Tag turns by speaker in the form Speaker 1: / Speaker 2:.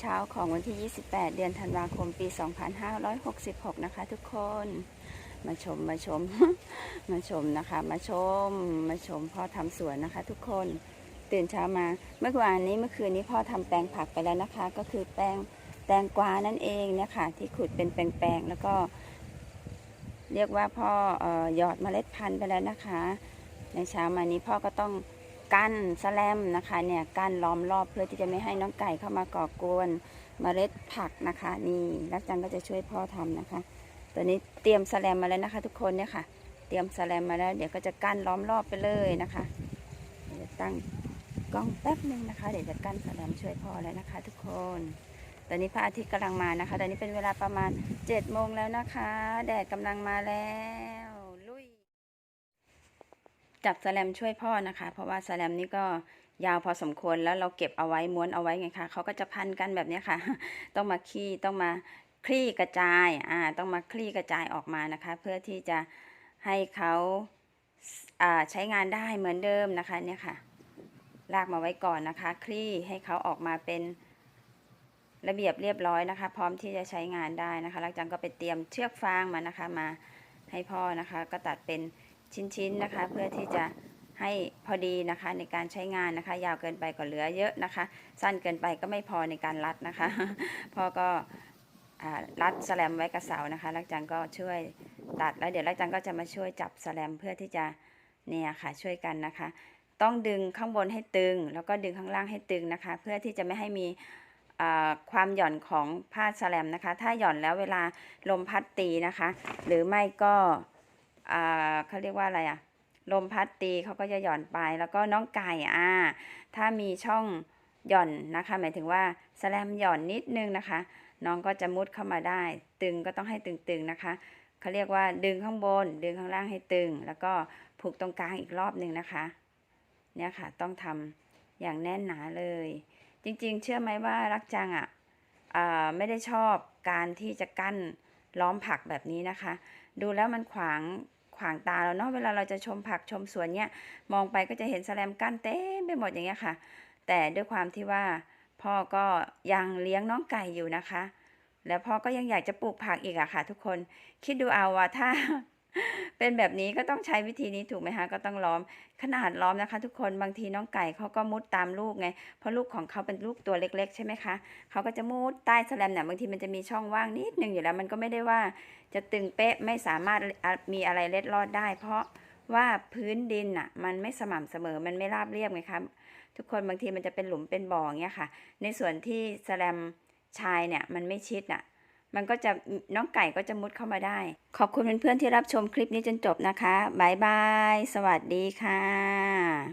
Speaker 1: เช้าของวันที่ 28 เดือนธันวาคมปี 2566 นะคะ ทุกคนมาชมมาชม มาชมนะคะ มาชม มาชมพ่อทำสวนนะคะ ทุกคนตื่นเช้ามา เมื่อวานนี้เมื่อคืนนี้พ่อทำแปลงผักไปแล้วนะคะ ก็คือแปลงแตงกวานั่นเองเนี่ยค่ะ ที่ขุดเป็นแปลงๆแล้วก็ เรียกว่าพ่อเอ่อหยอดเมล็ดพันธุ์ไปแล้วนะคะ ในเช้ามานี้พ่อก็ต้อง กั้นแสแลมนะคะเนี่ยกั้นล้อมรอบเพื่อที่จะไม่ให้น้องไก่เข้ามาก่อกวนเมล็ดผักนะคะนี่รักจังก็จะช่วยพ่อทำนะคะ ตัวนี้เตรียมแสแลมมาแล้วนะคะ ทุกคนเนี่ยค่ะ เตรียมแสแลมมาแล้ว เดี๋ยวก็จะกั้นล้อมรอบไปเลยนะคะเดี๋ยวตั้งกล้องแป๊บหนึ่งนะคะ เดี๋ยวจะกั้นแสแลมช่วยพ่อแล้วนะคะ ทุกคนตอนนี้พระอาทิตย์กำลังมานะคะ ตอนนี้เป็นเวลาประมาณ7จ็ดโมงแล้วนะคะ แดดกำลังมาแล้ว จับแสลมช่วยพ่อนะคะ เพราะว่าแสลมนี่ก็ยาวพอสมควรแล้วเราเก็บเอาไว้ม้วนเอาไว้ไงคะเขาก็จะพันกันแบบนี้ค่ะ ต้องมาขี้ต้องมาคลี่กระจายอ่าต้องมาคลี่กระจายออกมานะคะ เพื่อที่จะให้เขาอ่าใช้งานได้เหมือนเดิมนะคะเนี่ยค่ะ ลากมาไว้ก่อนนะคะ คลี่ให้เขาออกมาเป็นระเบียบเรียบร้อยนะคะ พร้อมที่จะใช้งานได้นะคะหลังจากก็ไปเตรียมเชือกฟางมานะคะมาให้พ่อนะคะ ก็ตัดเป็น ชิ้นๆนะคะ เพื่อที่จะให้พอดีนะคะในการใช้งานนะคะ ยาวเกินไปก็เหลือเยอะนะคะ สั้นเกินไปก็ไม่พอในการรัดนะคะพ่อก็รัดแสแลมไว้กับเสานะคะลักจังก็ช่วยตัดแล้วเดี๋ยวลักจังก็จะมาช่วยจับแสแลมเพื่อที่จะเนี่ยค่ะช่วยกันนะคะ ต้องดึงข้างบนให้ตึง แล้วก็ดึงข้างล่างให้ตึงนะคะ เพื่อที่จะไม่ให้มีความหย่อนของผ้าแสแลมนะคะ ถ้าหย่อนแล้วเวลาลมพัดตีนะคะ หรือไม่ก็ เขาเรียกว่าอะไรอะลมพัดตีเขาก็จะหย่อนไปแล้วก็น้องไก่อ่าถ้ามีช่องหย่อนนะคะ หมายถึงว่าแสลมหย่อนนิดนึงนะคะ น้องก็จะมุดเข้ามาได้ ตึงก็ต้องให้ตึงๆนะคะเขาเรียกว่าดึงข้างบน ดึงข้างล่างให้ตึง แล้วก็ผูกตรงกลางอีกรอบหนึ่งนะคะ เนี่ยค่ะต้องทำอย่างแน่นหนาเลย จริงๆ เชื่อไหมว่ารักจังอะอ่าไม่ได้ชอบการที่จะกั้นล้อมผักแบบนี้นะคะ ดูแล้วมันขวาง ขวางตาเราเนาะเวลาเราจะชมผักชมสวนเนี่ยมองไปก็จะเห็นแสแลมกั้นเต็มไปหมดอย่างเงี้ยค่ะ แต่ด้วยความที่ว่าพ่อก็ยังเลี้ยงน้องไก่อยู่นะคะ แล้วพ่อก็ยังอยากจะปลูกผักอีกอะค่ะ ทุกคนคิดดูเอาว่าถ้า เป็นแบบนี้ก็ต้องใช้วิธีนี้ถูกไหมคะก็ต้องล้อมขนาดล้อมนะคะ ทุกคนบางทีน้องไก่เขาก็มุดตามลูกไงเพราะลูกของเขาเป็นลูกตัวเล็ก ๆ ใช่ไหมคะเขาก็จะมุดใต้แสแลมเนี่ยบางทีมันจะมีช่องว่างนิดนึงอยู่แล้ว มันก็ไม่ได้ว่า จะตึงเป๊ะไม่สามารถมีอะไรเล็ดลอดได้ เพราะว่าพื้นดินอะ มันไม่สม่ำเสมอมันไม่ราบเรียบไงคะทุกคนบางทีมันจะเป็นหลุมเป็นบ่ออย่างเงี้ยค่ะ ในส่วนที่แสแลมชายเนี่ยมันไม่ชิดอะ มันก็จะน้องไก่ก็จะมุดเข้ามาได้ ขอบคุณเพื่อนๆที่รับชมคลิปนี้จนจบนะคะบายบาย สวัสดีค่ะ